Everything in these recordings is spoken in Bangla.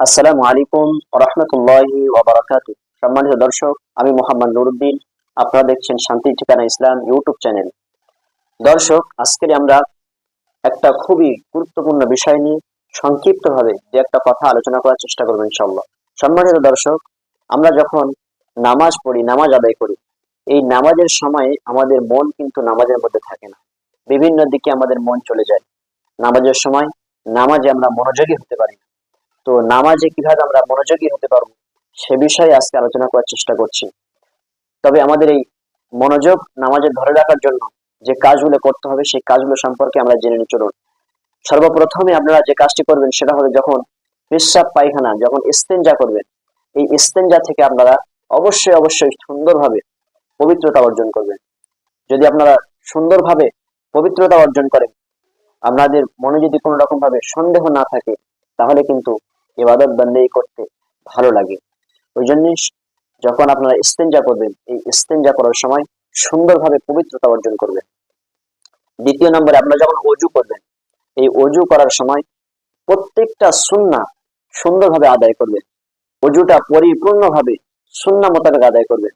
আসসালামু আলাইকুম রহমতুল্লাহি ওবরাকাত সম্মানিত দর্শক, আমি মোহাম্মদ নুরুদ্দিন। আপনারা দেখছেন শান্তি ঠিকানা ইসলাম ইউটিউব চ্যানেল। দর্শক আজকে আমরা একটা খুবই গুরুত্বপূর্ণ বিষয় নিয়ে সংক্ষিপ্তভাবে যে একটা কথা আলোচনা করার চেষ্টা করব ইনশাল্লাহ সম্মানিত দর্শক, আমরা যখন নামাজ পড়ি, নামাজ আদায় করি, এই নামাজের সময় আমাদের মন কিন্তু নামাজের মধ্যে থাকে না। বিভিন্ন দিকে আমাদের মন চলে যায়। নামাজের সময় নামাজে আমরা মনোযোগী হতে পারি না। তো নামাজে কীভাবে আমরা মনোযোগী হতে পারব, সে বিষয়ে আজকে আলোচনা করার চেষ্টা করছি। তবে আমাদের এই মনোযোগ নামাজে ধরে রাখার জন্য যে কাজগুলো করতে হবে, সেই কাজগুলো সম্পর্কে আমরা জেনে নিই। চলুন। সর্বপ্রথমে আপনারা যে কাজটি করবেন, সেটা হলো যখন পেশাব পায়খানা, যখন ইস্তেঞ্জা করবেন, এই ইস্তেঞ্জা থেকে আপনারা অবশ্যই অবশ্যই সুন্দরভাবে পবিত্রতা অর্জন করবেন। যদি আপনারা সুন্দরভাবে পবিত্রতা অর্জন করেন, আপনাদের মনে যদি কোনো রকম ভাবে সন্দেহ না থাকে, তাহলে কিন্তু ইবাদত বন্দেই করতে ভালো লাগে। ওই জন্য যখন আপনারা ইস্তেঞ্জা করবেন, এই ইস্তেঞ্জা করার সময় সুন্দরভাবে পবিত্রতা অর্জন করবেন। দ্বিতীয় নম্বরে আপনারা যখন অজু করবেন, এই অজু করার সময় প্রত্যেকটা সুন্না সুন্দরভাবে আদায় করবেন। অজুটা পরিপূর্ণভাবে সুন্না মোতাবেক আদায় করবেন।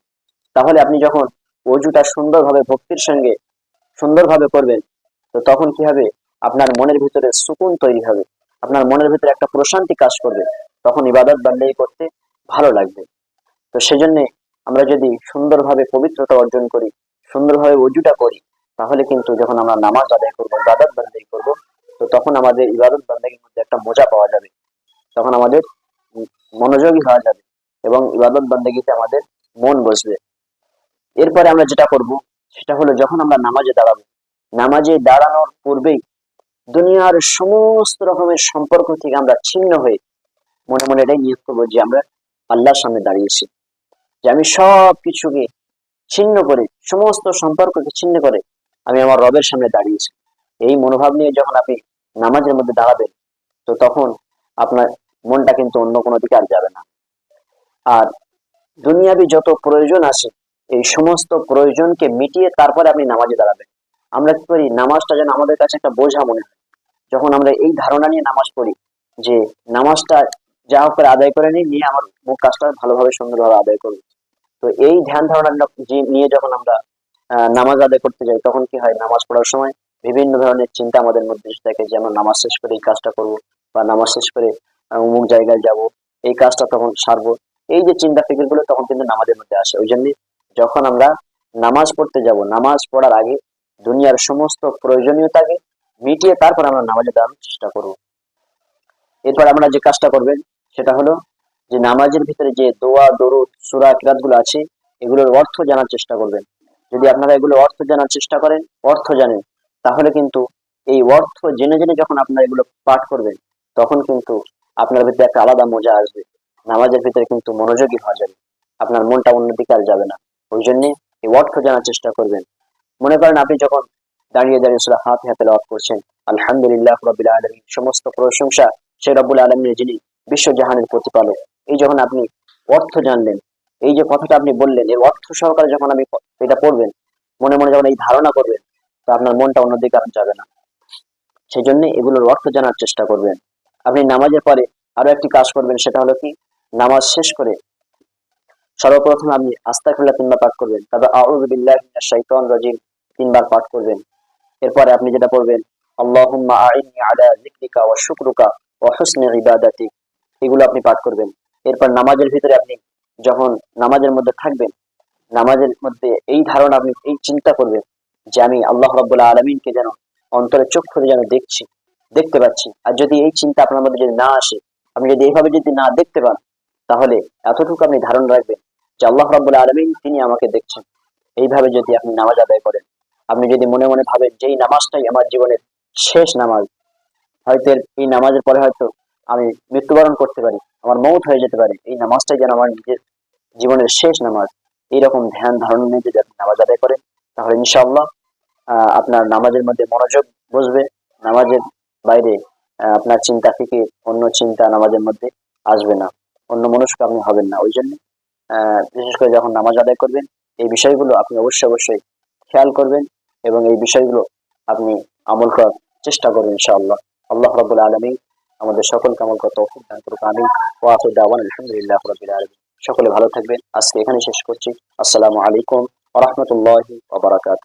তাহলে আপনি যখন অজুটা সুন্দরভাবে ভক্তির সঙ্গে সুন্দরভাবে করবেন, তো তখন কি হবে? আপনার মনের ভিতরে সুকুন তৈরি হবে। আপনার মনের ভিতরে একটা প্রশান্তি কাজ করবে। তখন ইবাদত বান্দাই করতে ভালো লাগবে। তো সেজন্য আমরা যদি সুন্দরভাবে পবিত্রতা অর্জন করি, সুন্দরভাবে অজুটা করি, তাহলে কিন্তু যখন আমরা নামাজ আদায় করব, ইবাদত বান্দাই করব, তো তখন আমাদের ইবাদত বান্দাগির মধ্যে একটা মজা পাওয়া যাবে। তখন আমাদের মনোযোগী হওয়া যাবে এবং ইবাদত বান্দাগিতে আমাদের মন বসবে। এরপরে আমরা যেটা করব, সেটা হলো যখন আমরা নামাজে দাঁড়াবো, নামাজে দাঁড়ানোর পূর্বেই দুনিয়ার সমস্ত রকমের সম্পর্ক থেকে আমরা ছিন্ন হয়ে মনে মনে এটাই নিয়োগ করব যে আমরা আল্লাহর সামনে দাঁড়িয়েছি যে আমি সব কিছুকে ছিন্ন করে, সমস্ত সম্পর্ককে ছিন্ন করে আমি আমার রবের সামনে দাঁড়িয়েছি এই মনোভাব নিয়ে যখন আপনি নামাজের মধ্যে দাঁড়াবেন, তো তখন আপনার মনটা কিন্তু অন্য কোনো দিকে আর যাবে না। আর দুনিয়াবি যত প্রয়োজন আছে, এই সমস্ত প্রয়োজনকে মিটিয়ে তারপরে আপনি নামাজে দাঁড়াবেন। আমরা কি করি? নামাজটা যেন আমাদের কাছে একটা বোঝা মনে হয়। যখন আমরা এই ধারণা নিয়ে নামাজ পড়ি, যে নামাজটা যা হোক করে আদায় করে নিই, নিয়ে আমার মুখ কাজটা ভালোভাবে, সুন্দরভাবে আদায় করব। তো এই ধ্যান ধারণা নিয়ে যখন আমরা নামাজ আদায় করতে যাই, তখন কি হয়? নামাজ পড়ার সময় বিভিন্ন ধরনের চিন্তা আমাদের মধ্যে থাকে, যে আমরা নামাজ শেষ করে এই কাজটা করব বা নামাজ শেষ করে অমুক জায়গায় যাব, এই কাজটা তখন সারবো। এই যে চিন্তা ফিকিরগুলো তখন কিন্তু নামাজের মধ্যে আসে। ওই জন্য যখন আমরা নামাজ পড়তে যাব, নামাজ পড়ার আগে দুনিয়ার সমস্ত প্রয়োজনীয়তাকে মিটিয়ে তারপর আমরা নামাজে দাঁড়ানোর চেষ্টা করব। এরপর আমরা যে কাজটা করবেন, সেটা হলো যে নামাজের ভিতরে যে দোয়া, দরুদ, সুরা কিরাতগুলো আছে, এগুলোর অর্থ জানার চেষ্টা করবেন। যদি আপনারা এগুলো অর্থ জানার চেষ্টা করেন, অর্থ জানেন, তাহলে কিন্তু এই অর্থ জেনে জেনে যখন আপনারা এগুলো পাঠ করবেন, তখন কিন্তু আপনার ভিতরে একটা আলাদা মজা আসবে। নামাজের ভিতরে কিন্তু মনোযোগী হওয়া যাবে। আপনার মনটা অন্যদিকে আর যাবে না। ওই জন্য এই অর্থ জানার চেষ্টা করবেন। মনে করেন আপনি যখন দাঁড়িয়ে দাঁড়িয়ে সুরা হাত হাতে লাভ করছেন, আলহামদুলিল্লাহ রবিল আলমী সমস্ত প্রশংসা সে রব্বুল আলমীর যিনি বিশ্বজাহানের প্রতিপালক। এই যখন আপনি অর্থ জানলেন, এই যে কথাটা আপনি বললেন, এর অর্থ সহকারে যখন আপনি এটা পড়বেন, মনে মনে যখন এই ধারণা করবেন, তো আপনার মনটা অন্যদিকে আর যাবে না। সেই জন্য এগুলোর অর্থ জানার চেষ্টা করবেন। আপনি নামাজের পরে আরও একটি কাজ করবেন, সেটা হলো কি? নামাজ শেষ করে সর্বপ্রথম আপনি আস্তাগফিরুল্লাহ, তিনবার পাঠ করবেন। তারপর আউযু বিল্লাহি রাজিম। তিনবার পাঠ করবেন। এরপরে আপনি যেটা পড়বেন, আল্লাহুম্মা আইন্নি আলা ওয়া শুকরুকা ওয়া হুসনি ইবাদাতিক এগুলো আপনি পাঠ করবেন। এরপর নামাজের ভিতরে আপনি যখন নামাজের মধ্যে থাকবেন, নামাজের মধ্যে এই ধারণা আপনি, এই চিন্তা করবেন যে আমি আল্লাহ রাব্বুল আলামিনকে যেন অন্তরের চক্ষু যেন দেখছি, দেখতে পাচ্ছি। আর যদি এই চিন্তা আপনার মধ্যে যদি না আসে, আপনি যদি এইভাবে যদি না দেখতে পান, তাহলে এতটুকু আপনি ধারণা রাখবেন যে আল্লাহ রাব্বুল আলামিন তিনি আমাকে দেখছেন। এইভাবে যদি আপনি নামাজ আদায় করেন আপনি যদি মনে মনে ভাবেন যে এই নামাজটাই আমার জীবনের শেষ নামাজ, হয়তো এই নামাজের পরে হয়তো আমি মৃত্যুবরণ করতে পারি, আমার মৌত হয়ে যেতে পারে, এই নামাজটাই যেন আমার নিজের জীবনের শেষ নামাজ, এইরকম ধ্যান ধারণা নিয়ে যদি আপনি নামাজ আদায় করেন, তাহলে ইনশাআল্লাহ আপনার নামাজের মধ্যে মনোযোগ বসবে, নামাজের বাইরে আপনার চিন্তা থেকে অন্য চিন্তা নামাজের মধ্যে আসবে না, অন্য মনস্ক আপনি হবেন না, ওই জন্য বিশেষ করে যখন নামাজ আদায় করবেন, এই বিষয়গুলো আপনি অবশ্যই অবশ্যই খেয়াল করবেন এবং এই বিষয়গুলো আপনি আমল করার চেষ্টা করুন, ইনশাআল্লাহ। আল্লাহ রাবুল আলমী আমাদের সকল কামল কত দান করুক আমি ও আখির আলহামদুলিল্লাহ রবিল আলমী সকলে ভালো থাকবেন। আজকে এখানে শেষ করছি। আসসালামু আলাইকুম রহমতুল্লাহ ওবরাকাত